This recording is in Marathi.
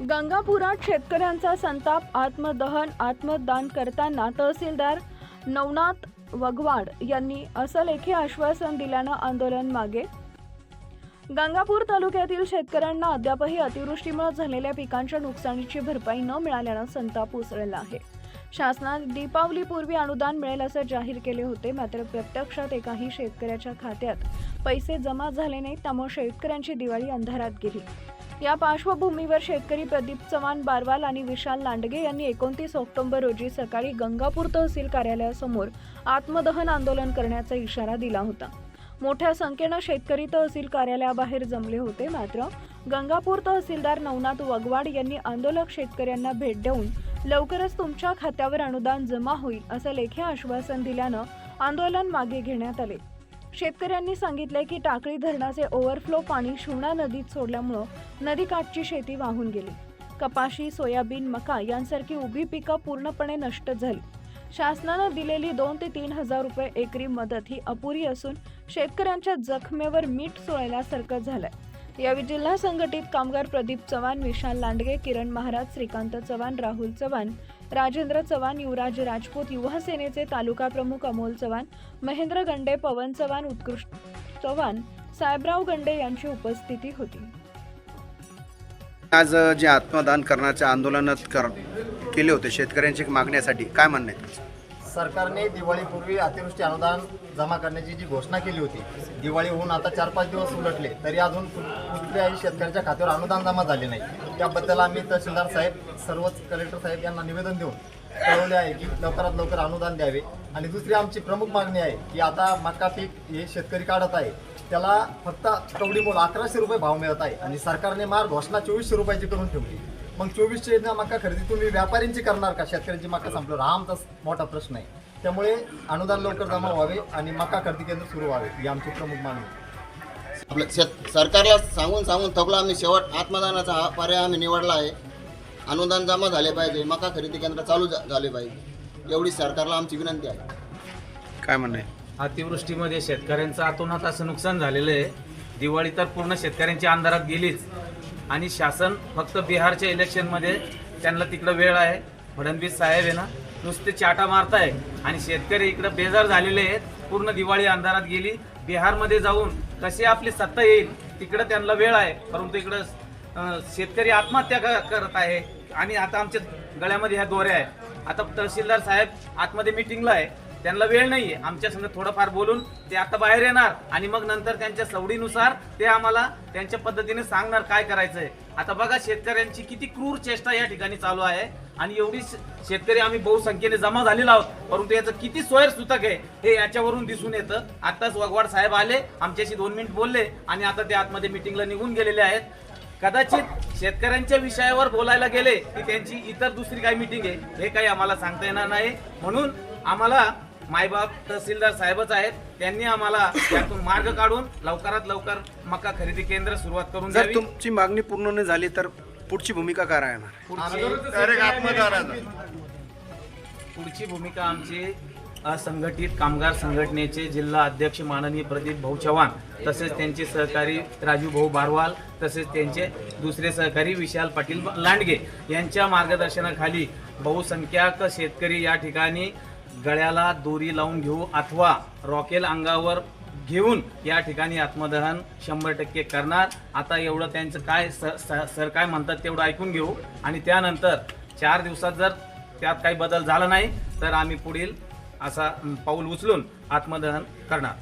गंगापुरात शेतकऱ्यांचा संताप आत्मदहन आत्मदान करताना तहसीलदार नवनाथ वगवाड यांनी असं लेखी आश्वासन दिल्यानं आंदोलन मागे. गंगापूर तालुक्यातील शेतकऱ्यांना अद्यापही अतिवृष्टीमुळे झालेल्या पिकांच्या नुकसानीची भरपाई न मिळाल्यानं संताप उसळला आहे. शासनात दीपावलीपूर्वी अनुदान मिळेल असं जाहीर केले होते मात्र प्रत्यक्षात एकाही शेतकऱ्याच्या खात्यात पैसे जमा झाले नाहीत त्यामुळे शेतकऱ्यांची दिवाळी अंधारात गेली. या पार्श्वभूमीवर शेतकरी प्रदीप चव्हाण बारवाल आणि विशाल लांडगे यांनी एकोणतीस ऑक्टोबर रोजी सकाळी गंगापूर तहसील कार्यालयासमोर आत्मदहन आंदोलन करण्याचा इशारा दिला होता. मोठ्या संख्येनं शेतकरी तहसील कार्यालयाबाहेर जमले होते मात्र गंगापूर तहसीलदार नवनाथ वगवाड यांनी आंदोलक शेतकऱ्यांना भेट देऊन लवकरच तुमच्या खात्यावर अनुदान जमा होईल असं लेखी आश्वासन दिल्यानं आंदोलन मागे घेण्यात आले. शेतकऱ्यांनी सांगितले की टाकळी धरणाचे ओव्हरफ्लो पाणी शिवणा नदीत सोडल्यामुळं नदीकाठची शेती वाहून गेली. कपाशी सोयाबीन मका यांसारखी उभी पिकं पूर्णपणे नष्ट झाली. शासनानं दिलेली दोन ते तीन हजार रुपये एकरी मदत ही अपुरी असून शेतकऱ्यांच्या जखमेवर मीठ चोळल्यासारखं झालंय. यावेळी जिल्हा संघटित कामगार प्रदीप चव्हाण विशाल लांडगे किरण महाराज श्रीकांत चव्हाण राहुल चव्हाण राजेंद्र चव्हाण युवराज राजपूत युवा सेनेचे तालुका प्रमुख अमोल चव्हाण महेंद्र गंडे पवन चव्हाण उत्कृष्ट चव्हाण साहेबराव गंडे यांची उपस्थिती होती. आज जे आत्मदान करण्याचे आंदोलनात कर केले होते शेतकऱ्यांची मागण्यासाठी काय म्हणणं सरकारने दिवाळीपूर्वी अतिवृष्टी अनुदान जमा करण्याची जी घोषणा केली होती दिवाळी होऊन आता चार पाच दिवस उलटले तरी अजून कुठल्याही शेतकऱ्याच्या खात्यावर अनुदान जमा झाले नाही. त्याबद्दल आम्ही तहसीलदार साहेब सर्वच कलेक्टर साहेब यांना निवेदन देऊन कळवले आहे की लवकरात लवकर अनुदान द्यावे. आणि दुसरी आमची प्रमुख मागणी आहे की आता मका पीक हे शेतकरी काढत आहे त्याला फक्त कवडीमोल अकराशे रुपये भाव मिळत आहे आणि सरकारने मार घोषणा चोवीसशे रुपयाची करून ठेवली. मग चोवीसशे ना मका खरेदी तुम्ही व्यापाऱ्यांची करणार का? शेतकऱ्यांची मका संपल्यावर हा आमचा मोठा प्रश्न आहे. त्यामुळे अनुदान लवकर जमा व्हावे आणि मका खरेदी केंद्र सुरू व्हावे ही आमची प्रमुख मागणी आहे. आपलं शेत सरकारला सांगून सांगून थकलो आम्ही. शेवट आत्मदानाचा हा पर्याय आम्ही निवडला आहे. अनुदान जमा झाले पाहिजे. मका खरेदी केंद्र चालू झा- झाले पाहिजे. एवढी सरकारला आमची विनंती आहे. काय म्हणणं आहे? अतिवृष्टीमध्ये शेतकऱ्यांचं अतोनात असं नुकसान झालेलं आहे. दिवाळी तर पूर्ण शेतकऱ्यांच्या अंधारात गेलीच. आणि शासन फक्त बिहारच्या इलेक्शनमध्ये त्यांना तिकडं वेळ आहे. फडणवीस साहेब आहे ना नुसते चाटा मारताय. आणि शेतकरी इकडं बेजार झालेले आहेत. पूर्ण दिवाळी अंधारात गेली. बिहारमध्ये जाऊन कशी आपली सत्ता येईल तिकडं त्यांना वेळ आहे. परंतु इकडं शेतकरी आत्महत्या क- करत आहे. आणि आता आमच्या गळ्यामध्ये ह्या दोऱ्या आहे आता तहसीलदार साहेब आतमध्ये मिटिंगला आहे. त्यांना वेळ नाहीये. आमच्या संग थोडंफार बोलून ते आता बाहेर येणार आणि मग नंतर त्यांच्या सवडीनुसार ते आम्हाला त्यांच्या पद्धतीने सांगणार काय करायचंय. आता बघा शेतकऱ्यांची किती क्रूर चेष्टा या ठिकाणी चालू आहे आणि एवढी शेतकरी आम्ही बहुसंख्येने जमा झालेलो आहोत. परंतु याचं किती सोयर सुतक आहे हे याच्यावरून दिसून येतं. आताच वगवाड साहेब आले आमच्याशी दोन मिनिट बोलले आणि आता ते आतमध्ये मिटिंगला निघून गेलेले आहेत. कदाचित शेतकऱ्यांच्या विषयावर बोलायला गेले की त्यांची इतर दुसरी काय मिटिंग आहे हे काही आम्हाला सांगता येणार नाही. म्हणून आम्हाला मायबाप तहसीलदार साहेबच आहेत. त्यांनी आम्हाला त्यातून मार्ग काढून लवकरात लवकर मका खरेदी केंद्र सुरुवात करून जर द्यावी. तुमची मागणी पूर्ण नाही झाली तर पुढची भूमिका काय राहणार? पुढची पुढची भूमिका आमची असंघटित कामगार संघटनेचे जिल्हा अध्यक्ष माननीय प्रदीप भाऊ चव्हाण तसेच त्यांचे सहकारी राजू भाऊ बारवाल तसेच त्यांचे दुसरे सहकारी विशाल पाटील लांडगे यांच्या मार्गदर्शनाखाली बहुसंख्याक शेतकरी या ठिकाणी गळ्याला दोरी लावून घेऊ अथवा रॉकेल अंगावर घेऊन या ठिकाणी आत्मदहन शंभर टक्के करणार. आता एवढं त्यांचं काय स- स- सर काय म्हणतात तेवढं ऐकून घेऊ. आणि त्यानंतर चार दिवसात जर त्यात काही बदल झाला नाही तर आम्ही पुढील असा पाऊल उचलून आत्मदहन करणार.